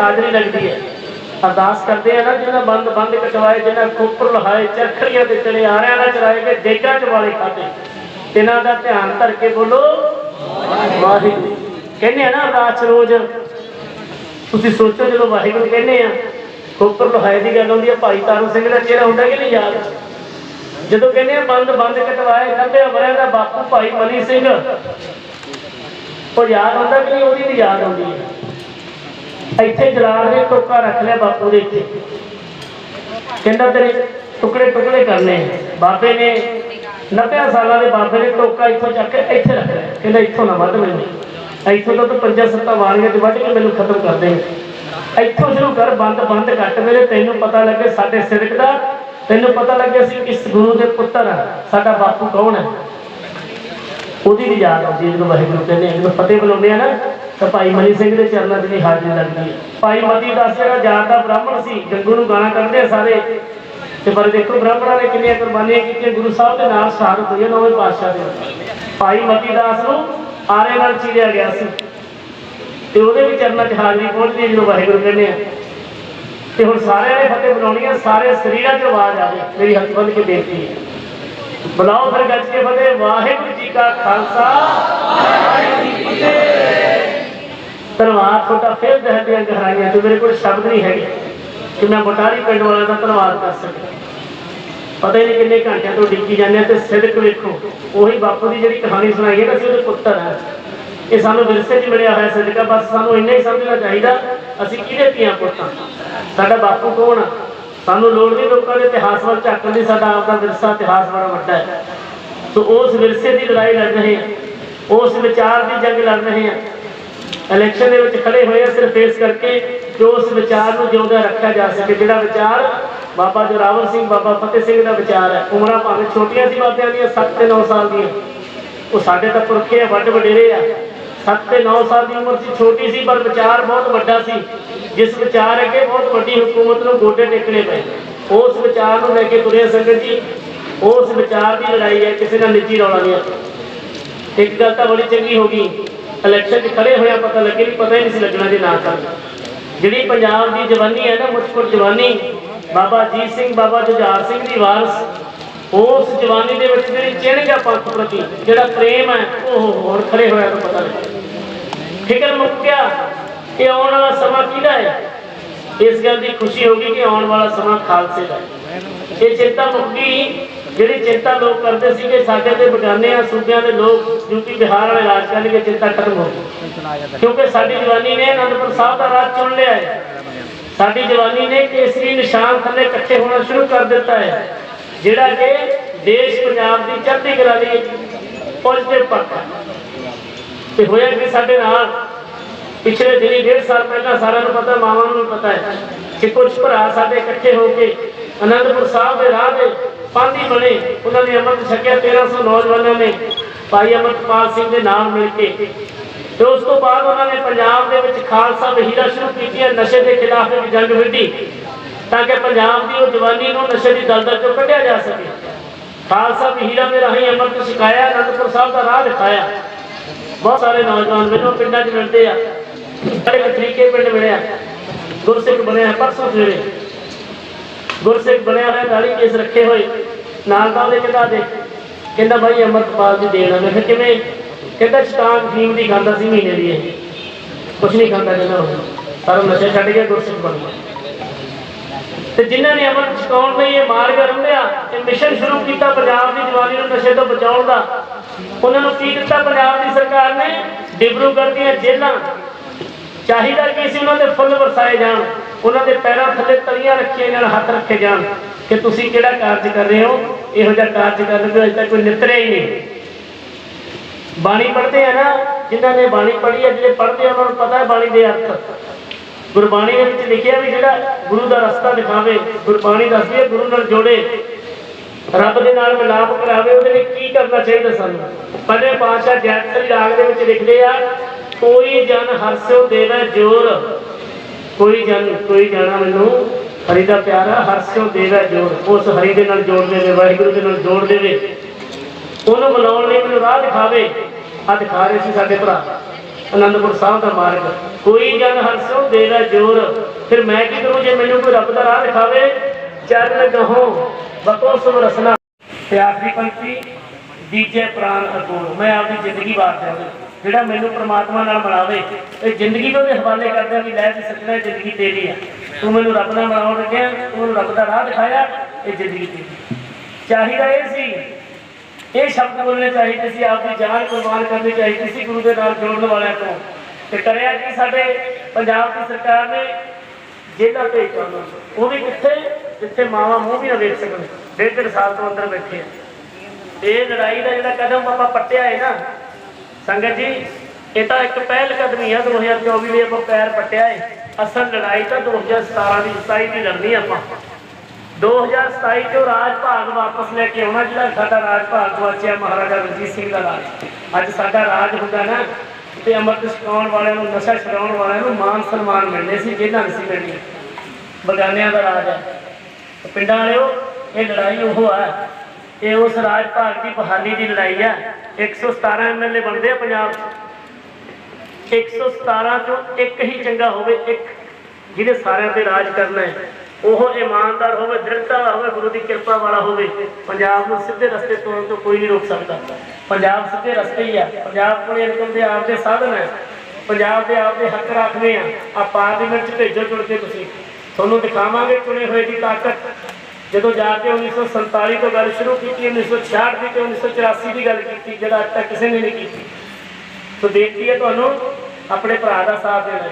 ਹਾਜ਼ਰੀ ਲੱਗਦੀ ਹੈ। ਅਰਦਾਸ ਕਰਦੇ ਆ ਨਾ, ਜਿਹਨਾਂ ਬੰਦ ਬੰਦ ਕਟਵਾਏ ਜਿਹਨਾਂ ਕੋਪਰ ਲਹਾਏ, ਚਰਖੜੀਆਂ ਤੇ ਚਲੇ ਆਰਿਆਂ ਨਾਲ ਚਲਾਏ ਗਏ ਦੇਗਾਂ ਚ ਖਾਤੇ। ਇਹਨਾਂ ਦਾ ਧਿਆਨ ਧਰ ਕੇ ਬੋਲੋ, ਵਾਹਿਗੁਰੂ। ਕਹਿੰਦੇ ਆ ਨਾ ਅਰਦਾਸ ਰੋਜ਼। ਤੁਸੀਂ ਸੋਚੋ ਜਦੋਂ ਵਾਹਿਗੁਰੂ ਕਹਿੰਦੇ ਆ ਕੋਪਰ ਲਹਾਏ ਦੀ ਗੱਲ ਹੁੰਦੀ ਹੈ ਭਾਈ ਤਾਰੂ ਸਿੰਘ ਦਾ ਚਿਹਰਾ ਹੁੰਦਾ ਕਿ ਨਹੀਂ ਯਾਦ? ਜਦੋਂ ਕਹਿੰਦੇ ਆ ਬੰਦ ਬੰਦ ਕਟਵਾਏ ਕੰਧੇ ਵਰਿਆਂ ਦਾ ਬਾਪੂ ਭਾਈ ਮਨੀ ਸਿੰਘ। ਉਹ ਯਾਦ ਹੁੰਦਾ ਕਿ ਨਹੀਂ? ਉਹਦੀ ਵੀ ਯਾਦ ਆਉਂਦੀ ਹੈ। ਇੱਥੇ ਜਲਾਲ ਨੇ ਟੋਕਾ ਰੱਖ ਲਿਆ ਬਾਪੂ ਦੇ ਇੱਥੇ। ਕਹਿੰਦਾ ਤੇਰੇ ਟੁਕੜੇ ਟੁਕੜੇ ਕਰਨੇ ਬਾਬੇ ਨੇ 90 ਸਾਲਾਂ ਦੇ ਬਾਬੇ ਨੇ ਟੋਕਾ ਇੱਥੋਂ ਚੱਕ ਕੇ ਇੱਥੇ ਰੱਖ ਲਿਆ। ਕਹਿੰਦਾ ਇੱਥੋਂ ਨਾ ਵੱਢ ਮੈਨੂੰ। ਇੱਥੋਂ ਤੋਂ ਤਾਂ ਪੰਜਾਂ ਸੱਤਾਂ ਵਾਰੀਆਂ ਤੇ ਵੱਢ ਕੇ ਮੈਨੂੰ ਖਤਮ ਕਰ ਦੇ ਇੱਥੋਂ ਸ਼ੁਰੂ ਕਰ, ਬੰਦ ਬੰਦ ਕੱਟ ਮੇਰੇ। ਤੈਨੂੰ ਪਤਾ ਲੱਗੇ ਸਾਡੇ ਸਿਰਕ ਦਾ। ਤੈਨੂੰ ਪਤਾ ਲੱਗੇ ਅਸੀਂ ਕਿਸ ਗੁਰੂ ਦੇ ਪੁੱਤਰ ਆ। ਸਾਡਾ ਬਾਪੂ ਕੌਣ ਹੈ ਉਹਦੀ ਵੀ ਯਾਦ ਆਉਂਦੀ ਹੈ ਜਦੋਂ ਵਾਹਿਗੁਰੂ ਕਹਿੰਦੇ ਆ, ਜਦੋਂ ਫਤਿਹ ਬੁਲਾਉਂਦੇ ਆ ਨਾ। ਤਾਂ ਭਾਈ ਮਨੀ ਸਿੰਘ ਦੇ ਚਰਨਾਂ 'ਚ ਵੀ ਹਾਜ਼ਰੀ ਲੱਗਦੀ ਹੈ। ਭਾਈ ਮਤੀ ਦਾਸ ਜਿਹੜਾ ਜਾਤ ਦਾ ਬ੍ਰਾਹਮਣ ਸੀ ਗੰਗੂ ਨੂੰ ਗਾਣਾ ਕੱਢਦੇ ਸਾਰੇ। ਤੇ ਪਰ ਦੇਖੋ, ਬ੍ਰਾਹਮਣਾਂ ਨੇ ਕਿੰਨੀਆਂ ਕੁਰਬਾਨੀਆਂ ਕੀਤੀਆਂ, ਗੁਰੂ ਸਾਹਿਬ ਦੇ ਨਾਲ ਸ਼ਹਾਦਤ ਹੋਈ ਨੌਵੇਂ ਪਾਤਸ਼ਾਹ ਦੇ ਭਾਈ ਮਤੀ ਦਾਸ ਨੂੰ ਆਰੇ ਨਾਲ ਚੀਰਿਆ ਗਿਆ ਸੀ। ਤੇ ਉਹਦੇ ਵੀ ਚਰਨਾਂ 'ਚ ਹਾਜ਼ਰੀ ਪਹੁੰਚਦੀ ਹੈ ਜਦੋਂ ਵਾਹਿਗੁਰੂ ਕਹਿੰਦੇ ਆ। ਤੇ ਹੁਣ ਸਾਰਿਆਂ ਨੇ ਫਤਿਹ ਬੁਲਾਉਣੀਆਂ ਸਾਰੇ ਸਰੀਰਾਂ 'ਚ ਆਵਾਜ਼ ਆਵੇ ਮੇਰੀ ਹੱਥ ਬੰਨ੍ਹ ਕੇ ਬੇਨਤੀ ਹੈ। ਬੁਲਾਓ ਫਿਰ ਗੱਜ ਕੇ ਫਤਿਹ, ਵਾਹਿਗੁਰੂ ਜੀ ਕਾ ਖਾਲਸਾ। ਵਾਹਿਗੁਰੂ ਜੀ ਕੀ ਫਤਿਹ। ਧੰਨਵਾਦ, ਤੁਹਾਡਾ ਫਿਰ ਦਿਲ ਦੀਆਂ ਗਹਿਰਾਈਆਂ ਤੇ ਮੇਰੇ ਕੋਲ ਸ਼ਬਦ ਨਹੀਂ ਹੈਗੇ। ਕਿ ਮੈਂ ਬਟਾਰੀ ਪਿੰਡ ਵਾਲਿਆਂ ਦਾ ਧੰਨਵਾਦ ਕਰ ਸਕਾਂ ਪਤਾ ਹੀ ਨਹੀਂ ਕਿੰਨੇ ਘੰਟਿਆਂ ਤੋਂ ਡਿੱਗੀ ਜਾਂਦੇ ਤੇ ਸਿਦਕ ਵੇਖੋ, ਉਹੀ ਬਾਪੂ ਦੀ ਜਿਹੜੀ ਕਹਾਣੀ ਸੁਣਾਈ ਹੈ ਨਾ ਅਸੀਂ ਉਹਦੇ ਪੁੱਤਰ ਆ ਇਹ ਸਾਨੂੰ ਵਿਰਸੇ 'ਚ ਮਿਲਿਆ ਹੋਇਆ ਸਿਦਕਾ ਬਸ ਸਾਨੂੰ ਇੰਨਾ ਹੀ ਸਮਝਣਾ ਚਾਹੀਦਾ, ਅਸੀਂ ਕਿਹਦੇ ਧੀਆਂ ਪੁੱਤਾਂ? ਸਾਡਾ ਬਾਪੂ ਕੌਣ ਆ? ਸਾਨੂੰ ਲੋੜ ਨਹੀਂ ਲੋਕਾਂ ਦੇ ਇਤਿਹਾਸ ਵੱਲ ਝਾਕਣ ਦੀ, ਸਾਡਾ ਆਪਦਾ ਵਿਰਸਾ ਇਤਿਹਾਸ ਬੜਾ ਵੱਡਾ ਹੈ। ਸੋ ਉਸ ਵਿਰਸੇ ਦੀ ਲੜਾਈ ਲੜ ਰਹੇ ਹਾਂ। ਉਸ ਵਿਚਾਰ ਦੀ ਜੰਗ ਲੜ ਰਹੇ ਹਾਂ। ਇਲੈਕਸ਼ਨ ਦੇ ਵਿੱਚ ਖੜੇ ਹੋਏ ਆ, ਸਿਰਫ ਇਸ ਕਰਕੇ ਕਿ ਉਸ ਵਿਚਾਰ ਨੂੰ ਜਿਉਂਦਾ ਰੱਖਿਆ ਜਾ ਸਕੇ, ਜਿਹੜਾ ਵਿਚਾਰ ਬਾਬਾ ਜੋਰਾਵਰ ਸਿੰਘ, ਬਾਬਾ ਫਤਿਹ ਸਿੰਘ ਦਾ ਵਿਚਾਰ ਹੈ। ਉਮਰਾਂ ਭਾਵੇਂ ਛੋਟੀਆਂ ਸੀ, ਬਾਬਿਆਂ ਦੀਆਂ 7 ਤੇ 9 ਸਾਲ ਦੀਆਂ। ਉਹ ਸਾਡੇ ਤਾਂ ਪੁਰਖੇ ਆ, ਵੱਡ ਵਡੇਰੇ ਆ। 7 ਤੇ 9 ਸਾਲ ਦੀ ਉਮਰ ਸੀ, ਛੋਟੀ ਸੀ, ਪਰ ਵਿਚਾਰ ਬਹੁਤ ਵੱਡਾ ਸੀ। ਜਿਸ ਵਿਚਾਰ ਅੱਗੇ ਬਹੁਤ ਵੱਡੀ ਹਕੂਮਤ ਨੂੰ ਗੋਡੇ ਟੇਕਣੇ ਪਏ। ਉਸ ਵਿਚਾਰ ਨੂੰ ਲੈ ਕੇ ਤੁਰੇ ਸੰਗਤ ਜੀ। ਉਸ ਵਿਚਾਰ ਦੀ ਲੜਾਈ ਹੈ, ਕਿਸੇ ਨਾਲ ਨਿੱਜੀ ਰੌਲਾ ਨਹੀਂ ਇੱਕ ਗੱਲ ਤਾਂ ਬੜੀ ਚੰਗੀ ਹੋ ਗਈ। ਇਲੈਕਸ਼ਨ 'ਚ ਖੜੇ ਹੋਇਆ ਪਤਾ ਲੱਗੇ ਨਹੀਂ ਪਤਾ ਹੀ ਨਹੀਂ ਸੀ ਲੱਗਣਾ ਜੇ ਨਾ ਕਰ ਜਿਹੜੀ ਪੰਜਾਬ ਦੀ ਜਵਾਨੀ ਹੈ ਨਾ ਮੁਸਕੁਰ ਜਵਾਨੀ, ਬਾਬਾ ਜੀਤ ਸਿੰਘ, ਬਾਬਾ ਜੁਝਾਰ ਸਿੰਘ ਦੀ ਵਾਰਸ, ਉਸ ਜਵਾਨੀ ਦੇ ਵਿੱਚ ਜਿਹੜੀ ਚਿਣ ਪੰਥ ਪ੍ਰਤੀ ਜਿਹੜਾ ਪ੍ਰੇਮ ਹੈ, ਉਹ ਹੋਰ ਖੜੇ ਹੋਇਆ ਤਾਂ ਪਤਾ ਲੱਗਿਆ ਫਿਕਰ ਮੁੱਕ ਗਿਆ ਕਿ ਆਉਣ ਵਾਲਾ ਸਮਾਂ ਕਿਹਦਾ ਹੈ? ਇਸ ਗੱਲ ਦੀ ਖੁਸ਼ੀ ਹੋ ਗਈ ਕਿ ਆਉਣ ਵਾਲਾ ਸਮਾਂ ਖਾਲਸੇ ਦਾ ਇਹ ਚਿੰਤਾ ਮੁੱਕ ਗਈ ਜਿਹੜੀ ਚਿੰਤਾ ਲੋਕ ਕਰਦੇ ਸੀ ਕਿ ਸਾਡੇ ਤੇ ਬਗਾਨੇ ਆ, ਸੂਬਿਆਂ ਦੇ ਲੋਕ ਯੂਪੀ ਬਿਹਾਰ ਵਾਲੇ ਰਾਜ ਕਰਨਗੇ ਚਿੰਤਾ ਖਤਮ ਹੋ ਗਈ। ਕਿਉਂਕਿ ਸਾਡੀ ਜਵਾਨੀ ਨੇ ਅਨੰਦਪੁਰ ਸਾਹਿਬ ਦਾ ਰਾਜ ਚੁਣ ਲਿਆ ਹੈ। ਸਾਡੀ ਜਵਾਨੀ ਨੇ ਕੇਸਰੀ ਨਿਸ਼ਾਨ ਥੱਲੇ ਇਕੱਠੇ ਹੋਣਾ ਸ਼ੁਰੂ ਕਰ ਦਿੱਤਾ ਹੈ। ਜਿਹੜਾ ਕਿ ਦੇਸ਼ ਪੰਜਾਬ ਦੀ ਚੜ੍ਹਦੀ ਕਲਾ ਲਈ ਪੋਜ਼ਿਟਿਵ ਪੱਖ ਹੈ। ਤੇ ਹੋਇਆ ਕਿ ਸਾਡੇ ਨਾਲ? ਪਿਛਲੇ ਦਿਨੀ ਡੇਢ ਸਾਲ ਪਹਿਲਾਂ ਸਾਰਿਆਂ ਨੂੰ ਪਤਾ, ਮਾਵਾਂ ਨੂੰ ਪਤਾ ਹੈ ਕਿ ਕੁਝ ਭਰਾ ਸਾਡੇ ਇਕੱਠੇ ਹੋ ਕੇ ਅਨੰਦਪੁਰ ਸਾਹਿਬ ਦੇ ਰਾਹ ਦੇ ਪਾਂਦੀ ਬਣੇ, ਉਹਨਾਂ ਨੇ ਅੰਮ੍ਰਿਤ ਛਕਿਆ 1300 ਨੌਜਵਾਨਾਂ ਨੇ ਭਾਈ ਅਮਰਪਾਲ ਸਿੰਘ ਦੇ ਨਾਲ ਮਿਲ ਕੇ। ਤੇ ਉਸ ਤੋਂ ਬਾਅਦ ਉਹਨਾਂ ਨੇ ਪੰਜਾਬ ਦੇ ਵਿੱਚ ਖਾਲਸਾ ਵਹੀਰਾ ਸ਼ੁਰੂ ਕੀਤੀ ਹੈ, ਨਸ਼ੇ ਦੇ ਖਿਲਾਫ ਇੱਕ ਜੰਗ ਵਿੱਢੀ, ਤਾਂ ਕਿ ਪੰਜਾਬ ਦੀ ਉਹ ਜਵਾਨੀ ਨੂੰ ਨਸ਼ੇ ਦੀ ਦਲਦਲ ਚੋਂ ਕੱਢਿਆ ਜਾ ਸਕੇ। ਖਾਲਸਾ ਵਹੀਰਾਂ ਦੇ ਰਾਹੀਂ ਅੰਮ੍ਰਿਤ ਛਕਾਇਆ, ਅਨੰਦਪੁਰ ਸਾਹਿਬ ਦਾ ਰਾਹ ਦਿਖਾਇਆ। ਬਹੁਤ ਸਾਰੇ ਨੌਜਵਾਨ ਮੈਨੂੰ ਪਿੰਡਾਂ 'ਚ ਮਿਲਦੇ ਆ। ਸਾਡੇ ਤਰੀਕੇ ਪਿੰਡ ਮਿਲਿਆ। ਗੁਰਸਿੱਖ ਬਣਿਆ ਪਰਸੋਂ ਸਵੇਰੇ। ਗੁਰਸਿੱਖ ਬਣਿਆ ਹੋਇਆ, ਦਾੜੀ ਕੇਸ ਰੱਖੇ ਹੋਏ। ਨਾਲ ਦਾ ਉਹਦੇ ਕਹਿੰਦਾ ਦੇ ਕਹਿੰਦਾ ਭਾਈ ਅਮਰਪਾਲ ਦੀ ਦੇਣ ਮੈਂ ਕਿਹਾ ਕਿਵੇਂ? ਕਹਿੰਦਾ ਸ਼ਤਾਨ ਫੀਮ ਦੀ ਖਾਂਦਾ ਸੀ ਮਹੀਨੇ ਦੀ ਇਹ। ਕੁਛ ਨਹੀਂ ਖਾਂਦਾ ਕਹਿੰਦਾ ਉਹ। ਨਸ਼ਾ ਛੱਡ ਕੇ ਗੁਰਸਿੱਖ ਬਣ ਗਿਆ। ਤੇ ਜਿਨ੍ਹਾਂ ਨੇ ਅਮਰ ਛਕਾਉਣ ਲਈ ਇਹ ਮਾਰਗ ਰੰਭਿਆ ਇਹ ਮਿਸ਼ਨ ਸ਼ੁਰੂ ਕੀਤਾ ਪੰਜਾਬ ਦੀ ਜਵਾਨੀ ਨੂੰ ਨਸ਼ੇ ਤੋਂ ਬਚਾਉਣ ਦਾ। ਉਹਨਾਂ ਨੂੰ ਕੀ ਦਿੱਤਾ ਪੰਜਾਬ ਦੀ ਸਰਕਾਰ ਨੇ? ਡਿਬਰੂਗੜ੍ਹ ਦੀਆਂ ਜੇਲ੍ਹਾਂ। ਚਾਹੀਦਾ ਕਿ ਸੀ ਉਹਨਾਂ ਦੇ ਫੁੱਲ ਵਰਸਾਏ ਜਾਣ? ਉਹਨਾਂ ਦੇ ਪੈਰਾਂ ਥੱਲੇ ਤਲੀਆਂ ਰੱਖੀਆਂ ਨਾਲ ਹੱਥ ਰੱਖੇ ਜਾਣ ਕਿ ਤੁਸੀਂ ਕਿਹੜਾ ਕਾਰਜ ਕਰ ਰਹੇ ਹੋ? ਇਹੋ ਜਿਹਾ ਕਾਰਜ ਕਰਨ ਦੇ ਅਜੇ ਤੱਕ ਕੋਈ ਨਿਤਰਿਆ ਹੀ ਨਹੀਂ। ਬਾਣੀ ਪੜ੍ਹਦੇ ਆ ਨਾ, ਜਿਨ੍ਹਾਂ ਨੇ ਬਾਣੀ ਪੜ੍ਹੀ ਹੈ, ਜਿਹੜੇ ਪੜ੍ਹਦੇ ਆ, ਉਹਨਾਂ ਨੂੰ ਪਤਾ ਹੈ ਬਾਣੀ ਦੇ ਅਰਥ। ਗੁਰਬਾਣੀ ਦੇ ਵਿੱਚ ਲਿਖਿਆ ਵੀ ਜਿਹੜਾ ਗੁਰੂ ਦਾ ਰਸਤਾ ਦਿਖਾਵੇ, ਗੁਰਬਾਣੀ ਦੱਸਦੀ ਹੈ, ਗੁਰੂ ਨਾਲ ਜੋੜੇ। ਰੱਬ ਦੇ ਨਾਲ ਮਿਲਾਪ ਕਰਾਵੇ, ਉਹਦੇ ਲਈ ਕੀ ਕਰਨਾ ਚਾਹੀਦਾ ਸਾਨੂੰ? ਪਹਿਲੇ ਪਾਤਸ਼ਾਹ ਜੈਤਰੀ ਰਾਗ ਦੇ ਵਿੱਚ ਲਿਖਦੇ ਆ, ਕੋਈ ਜਨ ਹਰਸਿਓ ਦੇਵੇ ਜੋਰ। ਕੋਈ ਜਨ, ਕੋਈ ਜਾਣਾ ਮੈਨੂੰ ਹਰੀ ਦਾ ਪਿਆਰਾ ਹਰਸਿਓ ਦੇਵੇ ਜੋਰ ਉਸ ਹਰੀ ਦੇ ਨਾਲ ਜੋੜ ਦੇਵੇ, ਵਾਹਿਗੁਰੂ ਦੇ ਨਾਲ ਜੋੜ ਦੇਵੇ। ਉਹਨੂੰ ਬੁਲਾਉਣ ਲਈ ਮੈਨੂੰ ਰਾਹ ਦਿਖਾਵੇ। ਆ ਦਿਖਾ ਰਹੇ ਸੀ ਸਾਡੇ ਭਰਾ, ਅਨੰਦਪੁਰ ਸਾਹਿਬ ਦਾ ਮਾਰਗ। ਕੋਈ ਜਨ ਹਰਸਿਓ ਦੇਗਾ ਜੋਰ ਫਿਰ ਮੈਂ ਕੀ ਕਰੂੰ ਜੇ ਮੈਨੂੰ ਕੋਈ ਰੱਬ ਦਾ ਰਾਹ ਦਿਖਾਵੇ? ਚਰਨ ਗਹੋ ਬਕੋ ਸੁਭ ਰਸਨਾ। ਤੇ ਆਖਰੀ ਪੰਕਤੀ ਦੀਜੇ ਪ੍ਰਾਨ ਅਰਪਣ ਮੈਂ ਆਪਣੀ ਜ਼ਿੰਦਗੀ ਵਾਰ ਦਿਆਂਗਾ। ਜਿਹੜਾ ਮੈਨੂੰ ਪ੍ਰਮਾਤਮਾ ਨਾਲ ਮਿਲਾਵੇ ਇਹ ਜ਼ਿੰਦਗੀ ਨੂੰ ਉਹਦੇ ਹਵਾਲੇ ਕਰਦਿਆਂ ਵੀ ਲੈ ਜੀ ਸੱਜਣਾ ਜ਼ਿੰਦਗੀ ਤੇਰੀ ਆ। ਤੂੰ ਮੈਨੂੰ ਰੱਬ ਨਾਲ ਮਿਲਾਉਣ ਲੱਗਿਆ, ਤੂੰ ਮੈਨੂੰ ਰੱਬ ਦਾ ਰਾਹ ਦਿਖਾਇਆ, ਇਹ ਜ਼ਿੰਦਗੀ ਤੇਰੀ ਚਾਹੀਦਾ ਇਹ ਸੀ, ਇਹ ਸ਼ਬਦ ਬੋਲਣੇ ਚਾਹੀਦੇ ਸੀ, ਆਪਦੀ ਜਾਨ ਕੁਰਬਾਨ ਕਰਨੀ ਚਾਹੀਦੀ ਸੀ ਗੁਰੂ ਦੇ ਨਾਲ ਜੋੜਨ ਵਾਲਿਆਂ ਤੋਂ। ਤੇ ਕਰਿਆ ਕੀ ਸਾਡੇ ਪੰਜਾਬ ਦੀ ਸਰਕਾਰ ਨੇ? ਜੇਲ੍ਹਾਂ ਤੇ ਕੰਮ ਉਹ ਵੀ ਕਿੱਥੇ? ਜਿੱਥੇ ਮਾਵਾ ਮੂੰਹ ਵੀ ਨਾ ਵੇਖ ਸਕਣ। ਡੇਢ ਡੇਢ ਸਾਲ ਤੋਂ ਅੰਦਰ ਬੈਠੇ ਆ। ਇਹ ਲੜਾਈ ਦਾ ਜਿਹੜਾ ਕਦਮ ਆਪਾਂ ਪੱਟਿਆ ਹੈ ਨਾ ਸੰਗਤ ਜੀ, ਇਹ ਤਾਂ ਇੱਕ ਪਹਿਲ ਕਦਮੀ ਆ 2024 ਲਈ ਆਪਾਂ ਪੈਰ ਪੱਟਿਆ ਹੈ ਅਸਲ ਲੜਾਈ ਤਾਂ 2017 ਦੀ 27 ਦੀ ਲੜਨੀ ਆਪਾਂ। 2027 ਚੋਂ ਰਾਜ ਭਾਗ ਵਾਪਸ ਲੈ ਕੇ ਆਉਣਾ, ਜਿਹੜਾ ਸਾਡਾ ਰਾਜ ਭਾਗ ਗਵਾਚਿਆ ਮਹਾਰਾਜਾ ਰਣਜੀਤ ਸਿੰਘ ਦਾ ਰਾਜ। ਅੱਜ ਸਾਡਾ ਰਾਜ ਹੁੰਦਾ ਨਾ, ਤੇ ਅੰਮ੍ਰਿਤ ਛਕਾਉਣ ਵਾਲਿਆਂ ਨੂੰ, ਨਸ਼ਾ ਛਡਾਉਣ ਵਾਲਿਆਂ ਨੂੰ ਮਾਨ ਸਨਮਾਨ ਮਿਲਣੇ ਸੀ ਜਿਹਨਾਂ ਨਹੀਂ ਸੀ ਮਿਲਣੀ। ਬਗਾਨਿਆਂ ਦਾ ਰਾਜ ਹੈ ਪਿੰਡਾਂ ਵਾਲਿਓ, ਇਹ ਲੜਾਈ ਉਹ ਆ ਇਹ ਉਸ ਰਾਜ ਭਾਗ ਦੀ ਬਹਾਲੀ ਦੀ ਲੜਾਈ ਆ 117 ਐਮਐਲਏ ਬਣਦੇ ਆ ਪੰਜਾਬ 'ਚ। 117 ਚੋਂ ਇੱਕ ਹੀ ਚੰਗਾ ਹੋਵੇ ਇੱਕ, ਜਿਹਨੇ ਸਾਰਿਆਂ ਤੇ ਰਾਜ ਕਰਨਾ ਹੈ। ਉਹ ਇਮਾਨਦਾਰ ਹੋਵੇ ਦ੍ਰਿੜਤਾ ਵਾਲਾ ਹੋਵੇ, ਗੁਰੂ ਦੀ ਕਿਰਪਾ ਵਾਲਾ ਹੋਵੇ, ਪੰਜਾਬ ਨੂੰ ਸਿੱਧੇ ਰਸਤੇ ਤੋਂ ਤੋਂ ਕੋਈ ਨਹੀਂ ਰੋਕ ਸਕਦਾ। ਪੰਜਾਬ ਸਿੱਧੇ ਰਸਤੇ ਹੀ ਆ ਪੰਜਾਬ ਕੋਲ ਇਨਕਮ ਦੇ ਆਪਦੇ ਸਾਧਨ ਹੈ। ਪੰਜਾਬ ਦੇ ਆਪਦੇ ਹੱਕ ਰੱਖਦੇ ਆ। ਆ ਪਾਰਲੀਮੈਂਟ 'ਚ ਭੇਜੋ ਚੁਣ ਕੇ ਤੁਸੀਂ। ਤੁਹਾਨੂੰ ਦਿਖਾਵਾਂਗੇ ਚੁਣੇ ਹੋਏ ਦੀ ਤਾਕਤ। ਜਦੋਂ ਜਾ ਕੇ 1947 ਤੋਂ ਗੱਲ ਸ਼ੁਰੂ ਕੀਤੀ 1966 ਦੀ ਤੇ 1984 ਦੀ ਗੱਲ ਕੀਤੀ, ਜਿਹੜਾ ਅੱਜ ਤੱਕ ਕਿਸੇ ਨੇ ਨਹੀਂ ਕੀਤੀ। ਸੋ ਬੇਨਤੀ ਹੈ ਤੁਹਾਨੂੰ ਆਪਣੇ ਭਰਾ ਦਾ ਸਾਥ ਦੇਣਾ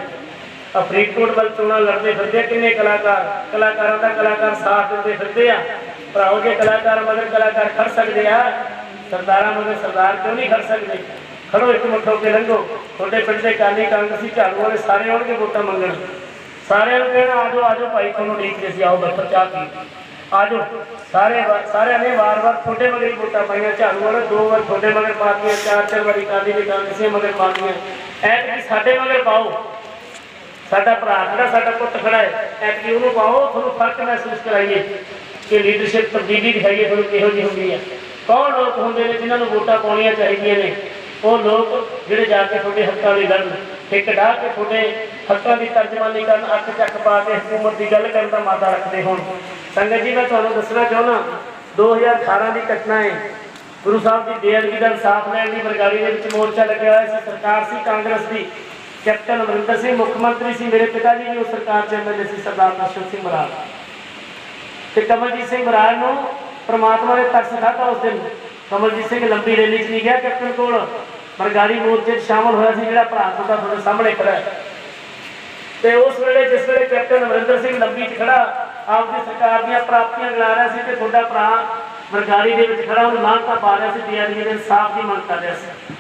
ਆ ਫਰੀਦਕੋਟ ਵੱਲ ਚੋਣਾਂ ਲੜਦੇ ਫਿਰਦੇ ਕਿੰਨੇ ਕਲਾਕਾਰ, ਕਲਾਕਾਰਾਂ ਦਾ ਕਲਾਕਾਰ ਸਾਥ ਦਿੰਦੇ ਫਿਰਦੇ ਆ। ਭਰਾਓ, ਜੇ ਕਲਾਕਾਰ ਮਗਰ ਕਲਾਕਾਰ ਖੜ ਸਕਦੇ ਆ, ਸਰਦਾਰਾਂ ਮਗਰ ਸਰਦਾਰ ਕਿਉਂ ਨਹੀਂ ਖੜ ਸਕਦੇ? ਖੜੋ ਇੱਕ ਮੁੱਠ ਹੋ ਕੇ ਲੰਘੋ। ਤੁਹਾਡੇ ਪਿੰਡ ਦੇ ਕਾਲੀ ਕਾਂਗਰਸੀ ਝਾੜੂ ਵਾਲੇ ਸਾਰੇ ਆਉਣਗੇ ਵੋਟਾਂ ਮੰਗਣ। ਸਾਰਿਆਂ ਨੂੰ ਕਹਿਣਾ ਆਜੋ ਆਜੋ ਭਾਈ, ਤੁਹਾਨੂੰ ਉਡੀਕਦੇ ਸੀ, ਆਓ ਬੈਠੋ ਚਾਹ ਪੀ। ਆਜੋ। ਸਾਰੇ ਸਾਰਿਆਂ ਨੇ ਵਾਰ-ਵਾਰ ਤੁਹਾਡੇ ਮਗਰ ਹੀ ਵੋਟਾਂ ਪਾਈਆਂ। ਝਾੜੂ ਵਾਲੇ ਦੋ ਵਾਰ ਤੁਹਾਡੇ ਮਗਰ ਪਾਤੀਆਂ, ਚਾਰ ਚਾਰ ਵਾਰੀ ਕਾਲੀ ਦੇ ਕਾਂਗਰਸੀ ਮਗਰ ਪਾਤੀਆਂ। ਐਤਕੀ ਸਾਡੇ ਮਗਰ ਪਾਓ। ਸਾਡਾ ਭਰਾ ਜਿਹੜਾ ਸਾਡਾ ਪੁੱਤ ਖੜਾ ਹੈ। ਐਤਕੀ ਉਹਨੂੰ ਪਾਓ, ਤੁਹਾਨੂੰ ਫ਼ਰਕ ਮਹਿਸੂਸ ਕਰਾਈਏ ਕਿ ਲੀਡਰਸ਼ਿਪ ਤਬਦੀਲੀ ਦਿਖਾਈਏ, ਤੁਹਾਨੂੰ ਕਿਹੋ ਜਿਹੀ ਹੁੰਦੀ ਹੈ। ਕੌਣ ਲੋਕ ਹੁੰਦੇ ਨੇ ਜਿਨ੍ਹਾਂ ਨੂੰ ਵੋਟਾਂ ਪਾਉਣੀਆਂ ਚਾਹੀਦੀਆਂ ਨੇ? ਉਹ ਲੋਕ ਜਿਹੜੇ ਜਾ ਕੇ ਤੁਹਾਡੇ ਹੱਕਾਂ ਲਈ ਲੜਨ, ਇੱਕ ਡਾਹ ਕੇ ਤੁਹਾਡੇ ਹੱਕਾਂ ਦੀ ਤਰਜਮਾਨੀ ਕਰਨ, ਅੱਖ ਚੱਕ ਪਾ ਕੇ ਹਕੂਮਤ ਦੀ ਗੱਲ ਕਰਨ ਦਾ ਮਾਦਾ ਰੱਖਦੇ ਹੋਣ। ਸੰਗਤ ਜੀ, ਮੈਂ ਤੁਹਾਨੂੰ ਦੱਸਣਾ ਚਾਹੁੰਦਾ 2018 ਦੀ ਘਟਨਾ ਹੈ। ਗੁਰੂ ਸਾਹਿਬ ਦੀ ਬੇਅਦਬੀ ਦਾ ਇਨਸਾਫ ਲੈਣ ਦੀ ਬਰਗਾੜੀ ਦੇ ਵਿੱਚ ਮੋਰਚਾ ਲੱਗਿਆ ਹੋਇਆ ਸੀ। ਸਰਕਾਰ ਸੀ, ਕਾਂਗਰਸ ਦੀ ਕੈਪਟਨ ਅਮਰਿੰਦਰ ਸਿੰਘ, ਮੁੱਖ ਮੰਤਰੀ ਸੀ, ਮੇਰੇ ਪਿਤਾ ਜੀ ਵੀ ਉਸ ਸਰਕਾਰ ਚ ਐਮਐਲਏ ਸੀ, ਸਰਦਾਰ ਨਸ਼ਰ ਸਿੰਘ ਬਰਾੜ ਤੇ ਕਮਲਜੀਤ ਸਿੰਘ ਬਰਾੜ ਨੂੰ ਪ੍ਰਮਾਤਮਾ ਨੇ ਤਰਸ ਖਾਧਾ ਉਸ ਦਿਨ। ਕਮਲਜੀਤ ਸਿੰਘ ਲੰਬੀ ਰੈਲੀ 'ਚ ਨਹੀਂ ਗਿਆ, ਕੈਪਟਨ ਕੋਲ ਬਰਗਾੜੀ ਮੋਰਚੇ 'ਚ ਸ਼ਾਮਲ ਹੋਇਆ ਸੀ, ਜਿਹੜਾ ਭਰਾ ਤੁਹਾਡਾ ਤੁਹਾਡੇ ਸਾਹਮਣੇ ਖੜਾ ਤੇ ਉਸ ਵੇਲੇ ਜਿਸ ਵੇਲੇ ਕੈਪਟਨ ਅਮਰਿੰਦਰ ਸਿੰਘ ਲੰਬੀ 'ਚ ਖੜਾ ਆਪਦੀ ਸਰਕਾਰ ਦੀਆਂ ਪ੍ਰਾਪਤੀਆਂ ਗਿਣਾ ਰਿਹਾ ਸੀ ਤੇ ਤੁਹਾਡਾ ਭਰਾ ਬਰਗਾੜੀ ਦੇ ਵਿੱਚ ਖੜਾ, ਉਹਨੂੰ ਲਾਂਘਤਾ ਪਾ ਰਿਹਾ ਸੀ ਬੇਅਦਬੀ ਦੇ ਇਨਸਾਫ ਦੀ ਮੰਗ ਕਰ ਰਿਹਾ ਸੀ।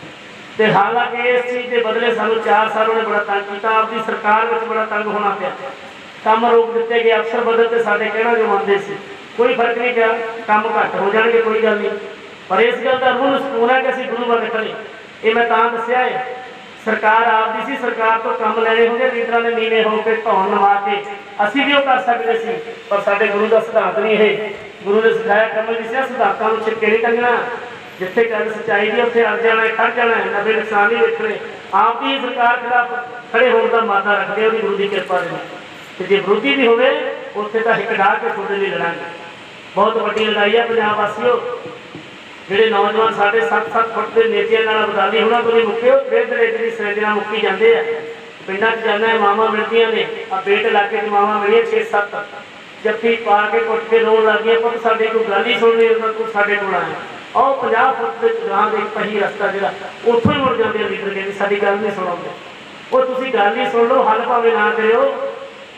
ਤੇ ਹਾਲਾਂਕਿ ਇਸ ਚੀਜ਼ ਦੇ ਬਦਲੇ ਸਾਨੂੰ 4 ਸਾਲ ਉਹਨੇ ਬੜਾ ਤੰਗ ਕੀਤਾ, ਆਪਦੀ ਸਰਕਾਰ ਵਿੱਚ ਬੜਾ ਤੰਗ ਹੋਣਾ ਪਿਆ। ਕੰਮ ਰੋਕ ਦਿੱਤੇ ਗਏ, ਅਫਸਰ ਬਦਲ ਤੇ ਸਾਡੇ ਕਹਿਣਾ ਜੋ ਮੰਨਦੇ ਸੀ। ਕੋਈ ਫ਼ਰਕ ਨਹੀਂ ਪਿਆ, ਕੰਮ ਘੱਟ ਹੋ ਜਾਣਗੇ, ਕੋਈ ਗੱਲ ਨਹੀਂ। ਪਰ ਇਸ ਗੱਲ ਦਾ ਰੂਹ ਸਕੂਨ ਹੈ ਕਿ ਅਸੀਂ ਗੁਰੂ ਵੱਲ ਨਿਕਲੇ ਇਹ ਮੈਂ ਤਾਂ ਦੱਸਿਆ ਹੈ। ਸਰਕਾਰ ਆਪਦੀ ਸੀ ਸਰਕਾਰ ਤੋਂ ਕੰਮ ਲੈਣੇ ਹੁੰਦੇ ਲੀਡਰਾਂ ਨੇ ਨੀਵੇਂ ਹੋ ਕੇ ਧੌਣ ਨਵਾ ਕੇ। ਅਸੀਂ ਵੀ ਉਹ ਕਰ ਸਕਦੇ ਸੀ ਪਰ ਸਾਡੇ ਗੁਰੂ ਦਾ ਸਿਧਾਂਤ ਨਹੀਂ ਇਹ। ਗੁਰੂ ਨੇ ਸਿਖਾਇਆ ਕਮਲ ਜੀ ਸਿਆ ਸਿਧਾਂਤਾਂ ਨੂੰ ਛਿੱਕੇ ਨਹੀਂ ਟੰਗਣਾ। ਜਿੱਥੇ ਗੱਲ ਸੱਚਾਈ ਦੀ ਉੱਥੇ ਅੜ ਜਾਣਾ ਖੜ ਜਾਣਾ ਹੈ, ਨਵੇਂ ਨੁਕਸਾਨ ਨਹੀਂ ਵੇਖਣੇ। ਆਪ ਦੀ ਸਰਕਾਰ ਖਿਲਾਫ ਖੜੇ ਹੋਣ ਦਾ ਮਾਦਾ ਰੱਖਦੇ ਉਹਦੀ ਗੁਰੂ ਦੀ ਕਿਰਪਾ ਦੇ ਨਾਲ। ਤੇ ਜੇ ਵਿਰੋਧੀ ਵੀ ਹੋਵੇ ਉੱਥੇ ਤਾਂ ਹਿੱਕ ਡਾਹ ਕੇ ਤੁਹਾਡੇ ਲਈ ਲੜਾਂਗੇ। ਬਹੁਤ ਵੱਡੀ ਲੜਾਈ ਹੈ ਪੰਜਾਬ ਵਾਸੀਓ। ਜਿਹੜੇ ਨੌਜਵਾਨ ਸਾਡੇ 7-7 ਫੁੱਟ ਦੇ ਨੇਤਿਆਂ ਨਾਲ ਬਦਾਲੀ ਹੋਣਾ ਤੋਂ ਨਹੀਂ ਮੁੱਕੇ ਫਿਰ ਦਰੇਜ ਸਰਜਣਾ ਮੁੱਕੀ ਜਾਂਦੇ ਆ। ਪਿੰਡਾਂ 'ਚ ਜਾਂਦਾ ਮਾਮਾ ਮਿਲਦੀਆਂ ਨੇ। ਆ ਬੇਟ ਇਲਾਕੇ 'ਚ ਮਾਮਾ ਮਿਲੀਆਂ 6-7 ਜੱਫੀ ਪਾ ਕੇ ਕੁੱਟ ਕੇ ਰੋਣ ਲੱਗ ਗਏ ਪੁੱਤ ਸਾਡੇ ਕੋਲ ਗੱਲ ਹੀ ਸੁਣ ਉਹਨਾਂ ਤੂੰ ਸਾਡੇ ਕੋਲ ਆਇਆ ਆਹ 50 ਫੁੱਟ ਦੇ ਗਾਂ ਦੇ ਪਹੀ ਰਸਤਾ ਜਿਹੜਾ, ਉੱਥੋਂ ਹੀ ਮੁੜ ਜਾਂਦੇ ਆ ਲੀਡਰ ਕਹਿੰਦੇ, ਸਾਡੀ ਗੱਲ ਨਹੀਂ ਸੁਣਾਉਂਦੇ। ਉਹ ਤੁਸੀਂ ਗੱਲ ਹੀ ਸੁਣ ਲਓ, ਹੱਲ ਭਾਵੇਂ ਨਾ ਕਰਿਓ।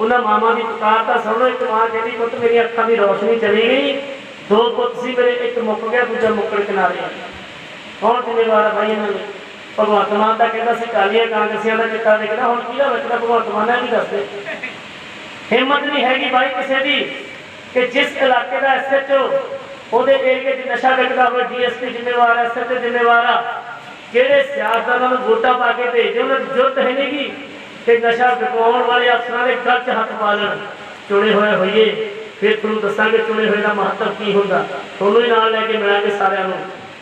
ਉਹਨਾਂ ਮਾਮਾ ਦੀ ਪੁਕਾਰ ਤਾਂ ਸੁਣੋ ਇੱਕ ਮਾਂ ਕਹਿੰਦੀ, ਪੁੱਤ ਮੇਰੀ ਅੱਖਾਂ ਦੀ ਰੋਸ਼ਨੀ ਚਲੀ ਗਈ। ਦੋ ਪੁੱਤ ਸੀ ਮੇਰੇ, ਇੱਕ ਮੁੱਕ ਗਿਆ, ਦੂਜਾ ਮੁੱਕਣ ਕਿਨਾਰੇ ਆ। ਜ਼ਿੰਮੇਵਾਰ ਭਾਈ ਇਹਨਾਂ ਦੇ? ਭਗਵੰਤ ਮਾਨ ਤਾਂ ਕਹਿੰਦਾ ਸੀ, ਕਾਲੀਆਂ ਕਾਂਗਰਸੀਆਂ ਦਾ ਚਿੱਟਾ ਦੇਖਦਾ, ਹੁਣ ਕਿਹਦਾ ਬਚਦਾ? ਭਗਵੰਤ ਮਾਨ ਹੈ ਵੀ ਦੱਸਦੇ ਹਿੰਮਤ ਨਹੀਂ ਹੈਗੀ ਭਾਈ ਕਿਸੇ ਦੀ ਕਿ ਜਿਸ ਇਲਾਕੇ ਦਾ ਐਸਐਚਓ ਉਹਦੇ ਏਰੀਏ 'ਚ ਨਸ਼ਾ ਵਿਕਦਾ ਹੋਵੇ, ਡੀਐਸਪੀ ਜ਼ਿੰਮੇਵਾਰ ਹੈ ਐਸਐਚਓ ਜ਼ਿੰਮੇਵਾਰ ਆ, ਜਿਹੜੇ ਸਿਆਸਤਦਾਨਾਂ ਨੂੰ ਵੋਟਾਂ ਪਾ ਕੇ ਭੇਜਦੇ, ਉਹਨਾਂ ਦੀ ਜੁੱਤ ਹੈ ਨਹੀਂਗੀ ਕਿ ਨਸ਼ਾ ਵਿਕਾਉਣ ਵਾਲੇ ਅਫਸਰਾਂ ਦੇ ਗਲ 'ਚ ਹੱਥ ਪਾ ਲੈਣ ਚੁਣੇ ਹੋਏ ਹੋਈਏ। ਫਿਰ ਤੁਹਾਨੂੰ ਦੱਸਾਂਗੇ ਚੁਣੇ ਹੋਏ ਦਾ ਮਹੱਤਵ ਕੀ ਹੁੰਦਾ। ਤੁਹਾਨੂੰ ਹੀ ਨਾਲ ਲੈ ਕੇ ਮਿਲਾਂਗੇ ਸਾਰਿਆਂ ਨੂੰ।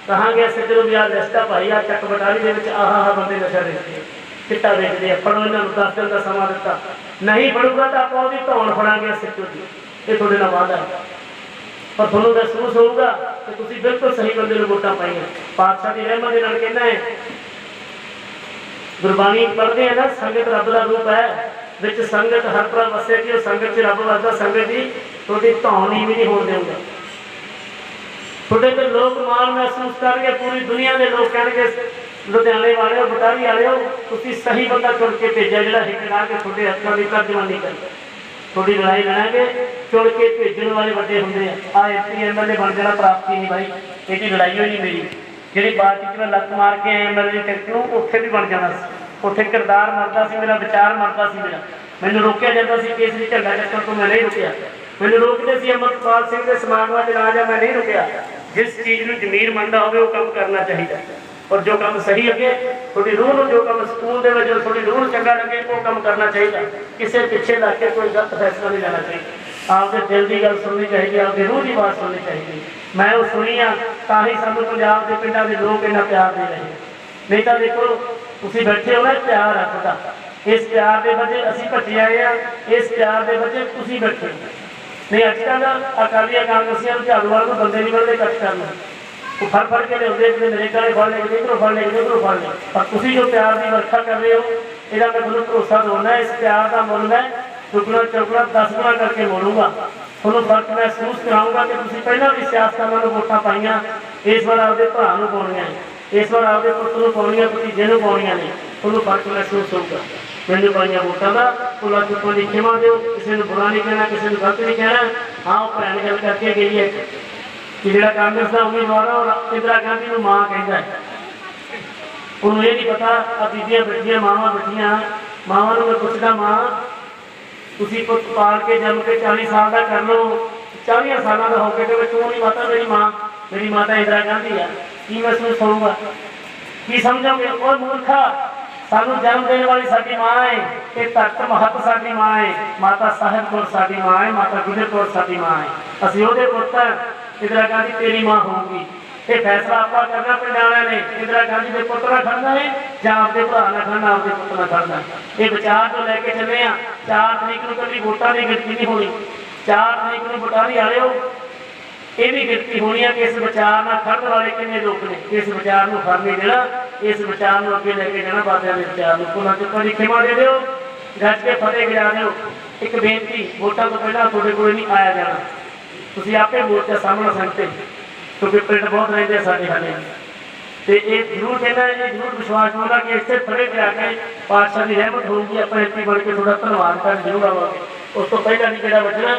ਕਹਾਂਗੇ ਐਸਐਚਓ ਨੂੰ ਵੀ ਆ ਲਿਸਟ ਭਾਈ ਆ ਚੱਕ ਬਟਾਲੀ ਦੇ ਵਿੱਚ ਆਹ ਆਹ ਬੰਦੇ ਨਸ਼ਾ ਦੇਖਦੇ ਚਿੱਟਾ ਵੇਚਦੇ ਆ ਫੜੋ ਇਹਨਾਂ ਨੂੰ 10 ਦਿਨ ਦਾ ਸਮਾਂ ਦਿੱਤਾ। ਨਹੀਂ ਫੜੂਗਾ ਤਾਂ ਆਪਾਂ ਉਹਦੀ ਧੌਣ ਫੜਾਂਗੇ ਸਿੱਟੂ ਦੀ ਇਹ ਤੁਹਾਡੇ ਨਾਲ ਵਾਅਦਾ ਹੈ। ਪਰ ਤੁਹਾਨੂੰ ਮਹਿਸੂਸ ਹੋਊਗਾ ਕਿ ਤੁਸੀਂ ਬਿਲਕੁਲ ਸਹੀ ਬੰਦੇ ਨੂੰ ਵੋਟਾਂ ਪਾਈਆਂ। ਪਾਤਸ਼ਾਹ ਦੀ ਰਹਿਮਤ ਦੇ ਨਾਲ ਕਹਿੰਦਾ ਹੈ, ਗੁਰਬਾਣੀ ਪੜ੍ਹਦੇ ਆ ਨਾ, ਸੰਗਤ ਰੱਬ ਦਾ ਰੂਪ ਹੈ। ਵਿੱਚ ਸੰਗਤ, ਹਰ ਪ੍ਰਭ ਵਸੇ ਕਿ ਉਹ ਸੰਗਤ ਚ ਰੱਬ ਵਸਦਾ, ਸੰਗਤ ਦੀ ਤੁਹਾਡੀ ਧੌਣੀ ਵੀ ਨਹੀਂ ਹੋਣ ਦੇਊਗਾ ਤੁਹਾਡੇ ਤੇ ਲੋਕ ਮਾਣ ਮਹਿਸੂਸ ਕਰਨਗੇ, ਪੂਰੀ ਦੁਨੀਆ ਦੇ ਲੋਕ ਕਹਿਣਗੇ, ਲੁਧਿਆਣੇ ਵਾਲਿਓ ਬਟਾਲੀ ਵਾਲਿਓ, ਤੁਸੀਂ ਸਹੀ ਬੰਦਾ ਚੁਣ ਕੇ ਭੇਜਿਆ ਜਿਹੜਾ ਹਿੱਕ ਲਾ ਕੇ ਤੁਹਾਡੇ ਹੱਥਾਂ ਦੀ ਤਰਜਮਾਨੀ ਕਰੇ ਤੁਹਾਡੀ ਲੜਾਈ ਲੜਾਂਗੇ, ਚੁਣ ਕੇ ਭੇਜਣ ਵਾਲੇ ਵੱਡੇ ਹੁੰਦੇ ਆ। ਆ ਐਮਪੀ ਐਮਐਲਏ ਬਣ ਜਾਣਾ, ਪ੍ਰਾਪਤੀ ਨਹੀਂ ਬਾਈ। ਇਹਦੀ ਲੜਾਈ ਹੋਈ ਨਹੀਂ ਮੇਰੀ। ਜਿਹੜੀ ਪਾਰਟੀ 'ਚ ਮੈਂ ਲੱਤ ਮਾਰ ਕੇ ਆਇਆ ਐਮਐਲਏ ਦੀ ਟਿਕਟ ਨੂੰ, ਉੱਥੇ ਵੀ ਬਣ ਜਾਣਾ ਸੀ। ਉੱਥੇ ਕਿਰਦਾਰ ਮਰਦਾ ਸੀ, ਮੇਰਾ ਵਿਚਾਰ ਮਰਦਾ ਸੀ ਮੇਰਾ। ਮੈਨੂੰ ਰੋਕਿਆ ਜਾਂਦਾ ਸੀ ਕੇਸਰੀ ਝੰਡਾ ਚੱਕਣ ਤੋਂ ਮੈਂ ਨਹੀਂ ਰੁਕਿਆ। ਮੈਨੂੰ ਰੋਕਦੇ ਸੀ ਅਮਰਪਾਲ ਸਿੰਘ ਦੇ ਸਮਾਗਮਾਂ 'ਚ ਮੈਂ ਨਹੀਂ ਰੁਕਿਆ। ਜਿਸ ਚੀਜ਼ ਨੂੰ ਜ਼ਮੀਰ ਮੰਨਦਾ ਹੋਵੇ, ਉਹ ਕੰਮ ਕਰਨਾ ਚਾਹੀਦਾ। ਔਰ ਜੋ ਕੰਮ ਸਹੀ ਅੱਗੇ, ਤੁਹਾਡੀ ਰੂਹ ਨੂੰ ਜੋ ਕੰਮ ਸਕੂਲ ਦੇ ਵਿੱਚ, ਤੁਹਾਡੀ ਰੂਹ ਨੂੰ ਚੰਗਾ ਲੱਗੇ, ਉਹ ਕੰਮ ਕਰਨਾ ਚਾਹੀਦਾ। ਕਿਸੇ ਪਿੱਛੇ ਲੱਗ ਕੇ ਕੋਈ ਗਲਤ ਫੈਸਲਾ ਨਹੀਂ ਲੈਣਾ ਚਾਹੀਦਾ। ਆਪਦੇ ਦਿਲ ਦੀ ਗੱਲ ਸੁਣਨੀ ਚਾਹੀਦੀ, ਆਪਦੀ ਰੂਹ ਦੀ ਬਾਤ ਸੁਣਨੀ ਚਾਹੀਦੀ। ਮੈਂ ਉਹ ਸੁਣੀ ਆ, ਤਾਂ ਹੀ ਸਾਨੂੰ ਪੰਜਾਬ ਦੇ ਪਿੰਡਾਂ ਦੇ ਲੋਕ ਇੰਨਾ ਪਿਆਰ ਦੇ ਰਹੇ ਨਹੀਂ ਤਾਂ ਦੇਖੋ ਤੁਸੀਂ ਬੈਠੇ ਹੋ ਨਾ ਪਿਆਰ ਰੱਖਦਾ। ਇਸ ਪਿਆਰ ਦੇ ਵਜੇ ਅਸੀਂ ਭੱਜੇ ਆਏ ਆ ਇਸ ਪਿਆਰ ਦੇ ਵਜੇ ਤੁਸੀਂ ਬੈਠੇ ਨਹੀਂ, ਅੱਜ ਕੱਲ੍ਹ ਅਕਾਲੀਆਂ ਕਾਂਗਰਸੀਆਂ ਨੂੰ ਝਾੜੂ ਨੂੰ ਬੰਦੇ ਨਹੀਂ ਬਣਦੇ ਇਕੱਠ ਕਰਨ ਉਹ ਫੜ ਫੜ ਕੇ ਲਿਆਉਂਦੇ ਕਿ ਮੇਰੇ ਕਾਲੇ ਫੜ ਲੈ ਇਧਰੋਂ ਫੜ ਲੈ ਕੇ ਫੜ ਲੈ। ਪਰ ਤੁਸੀਂ ਜੋ ਪਿਆਰ ਦੀ ਵਰਖਾ ਕਰ ਰਹੇ ਹੋ, ਇਹਦਾ ਮੈਂ ਤੁਹਾਨੂੰ ਭਰੋਸਾ ਦਿਵਾਉਣਾ ਇਸ ਪਿਆਰ ਦਾ ਮੁੱਲ ਮੈਂ ਦੁੱਗਣਾ ਚੌਗਣਾ 10 ਗੁਣਾ ਕਰਕੇ ਮੋੜੂੰਗਾ। ਤੁਹਾਨੂੰ ਫ਼ਰਕ ਮਹਿਸੂਸ ਕਰਾਉਂਗਾ ਕਿ ਤੁਸੀਂ ਪਹਿਲਾਂ ਵੀ ਸਿਆਸਤਾਨਾਂ ਨੂੰ ਵੋਟਾਂ ਪਾਈਆਂ, ਇਸ ਵਾਰ ਆਪਦੇ ਭਰਾ ਨੂੰ ਪਾਉਣੀਆਂ ਇਸ ਵਾਰ ਆਪਦੇ ਪੁੱਤ ਨੂੰ ਪਾਉਣੀਆਂ ਭਤੀਜੇ ਨੂੰ ਪਾਉਣੀਆਂ ਨੇ ਤੁਹਾਨੂੰ ਫ਼ਰਕ ਮਹਿਸੂਸ ਹੋਊਗਾ ਮੈਨੂੰ ਪਾਈਆਂ ਵੋਟਾਂ ਦਾ ਭੁੱਲਾ ਚੁੱਕਾਂ ਦੀ ਖਿਮਾ ਦਿਓ, ਕਿਸੇ ਨੂੰ ਬੁਰਾ ਨਹੀਂ ਕਹਿਣਾ, ਕਿਸੇ ਨੂੰ ਗਲਤ ਨਹੀਂ ਕਹਿਣਾ। ਹਾਂ ਉਹ ਭੈਣ ਗੱਲ ਕਰਕੇ ਗਈ ਹੈ। ਕਿ ਜਿਹੜਾ ਕਾਂਗਰਸ ਦਾ ਉਮੀਦਵਾਰ ਆ ਇੰਦਰਾ ਗਾਂਧੀ ਨੂੰ ਮਾਂ ਕਹਿੰਦਾ ਹੈ। ਉਹਨੂੰ ਇਹ ਨਹੀਂ ਪਤਾ ਆ ਬੀਬੀਆਂ ਬੈਠੀਆਂ, ਮਾਵਾਂ ਬੈਠੀਆਂ, ਮਾਵਾਂ ਨੂੰ ਮੈਂ ਪੁੱਛਦਾ ਮਾਂ, ਤੁਸੀਂ ਪੁੱਤ ਪਾਲ ਕੇ ਜੰਮ ਕੇ 40 ਸਾਲ ਦਾ ਕਰ ਲਓ। 40 ਸਾਲਾਂ ਦਾ ਹੋ ਕੇ ਤੇ ਤੂੰ ਨਹੀਂ ਪਤਾ ਮੇਰੀ ਮਾਂ? ਮੇਰੀ ਮਾਤਾ ਇੰਦਰਾ ਗਾਂਧੀ ਆ। ਕੀ ਮਹਿਸੂਸ ਹੋਊਗਾ ਕੀ ਸਮਝੋਗੇ? ਉਹ ਮੂਰਖਾ, ਸਾਨੂੰ ਜਨਮ ਦੇਣ ਵਾਲੀ ਸਾਡੀ ਮਾਂ ਹੈ ਤੇ ਧਰਤ ਮਹਤ ਸਾਡੀ ਮਾਂ ਹੈ ਮਾਤਾ ਸਾਹਿਬ ਕੌਰ ਸਾਡੀ ਮਾਂ ਹੈ ਮਾਤਾ ਗੁਜਰ ਕੌਰ ਸਾਡੀ ਮਾਂ ਹੈ ਅਸੀਂ ਉਹਦੇ ਪੁੱਤ ਇੰਦਰਾ ਗਾਂਧੀ ਤੇਰੀ ਮਾਂ ਹੋਊਗੀ। ਇਹ ਫੈਸਲਾ ਆਪਾਂ ਕਰਨਾ ਪਿੰਡ ਵਾਲਿਆਂ ਨੇ, ਇੰਦਰਾ ਗਾਂਧੀ ਦੇ ਪੁੱਤ ਨਾਲ ਖੜਨਾ ਹੈ ਜਾਂ ਆਪਦੇ ਭਰਾ ਨਾਲ ਖੜਨਾ, ਆਪਦੇ ਪੁੱਤ ਨਾਲ ਖੜਨਾ। ਇਹ ਵਿਚਾਰ ਤੋਂ ਲੈ ਕੇ ਚੱਲੇ ਆ। 4 ਤਰੀਕ ਨੂੰ ਕੱਲੀ ਵੋਟਾਂ ਦੀ ਗਿਣਤੀ ਨਹੀਂ ਹੋਣੀ। 4 ਤਰੀਕ ਨੂੰ ਵੋਟਾਂ ਦੀ ਆਲਿਓ ਇਹ ਵੀ ਗਿਣਤੀ ਹੋਣੀ ਹੈ ਕਿ ਇਸ ਵਿਚਾਰ ਨਾਲ ਖੜਨ ਵਾਲੇ ਕਿੰਨੇ ਲੋਕ ਨੇ? ਇਸ ਵਿਚਾਰ ਨੂੰ ਫੜ ਨਹੀਂ ਇਸ ਵਿਚਾਰ ਨੂੰ ਅੱਗੇ ਲੈ ਕੇ ਜਾਣਾ, ਬਾਬਿਆਂ ਦੇ ਵਿਚਾਰ ਨੂੰ। ਪੁਨਾ ਚੁੱਕਾਂ ਦੀ ਖਿਮਾ ਦੇ ਦਿਓ ਗੱਜ ਕੇ ਫਤਿਹ ਗਿਰਾ ਦਿਓ। ਇੱਕ ਬੇਨਤੀ, ਵੋਟਾਂ ਤੋਂ ਪਹਿਲਾਂ ਤੁਹਾਡੇ ਕੋਲ ਨਹੀਂ ਆਇਆ ਜਾਣਾ। ਤੁਸੀਂ ਆਪੇ ਮੋਰਚਾ ਸਾਹਮਣਾ ਸੰਗਤੇ ਕਿਉਂਕਿ ਪਿੰਡ ਬਹੁਤ ਰਹਿੰਦੇ ਸਾਡੇ ਹਾਲੇ ਤੇ ਇਹ ਜ਼ਰੂਰ ਕਹਿੰਦਾ, ਇਹ ਜ਼ਰੂਰ ਵਿਸ਼ਵਾਸ ਹੋਣਾ ਕਿ ਇੱਥੇ ਫੜੇ ਤੇ ਆ ਕੇ ਪਾਤਸ਼ਾਹ ਦੀ ਰਹਿਮਤ ਹੋਊਗੀ। ਆਪਾਂ ਇੱਥੇ ਬਣ ਕੇ ਤੁਹਾਡਾ ਧੰਨਵਾਦ ਕਰਨ ਜ਼ਰੂਰ ਆਵਾਂਗੇ। ਉਸ ਤੋਂ ਪਹਿਲਾਂ ਨਹੀਂ ਕਿਹੜਾ ਬਚਣਾ?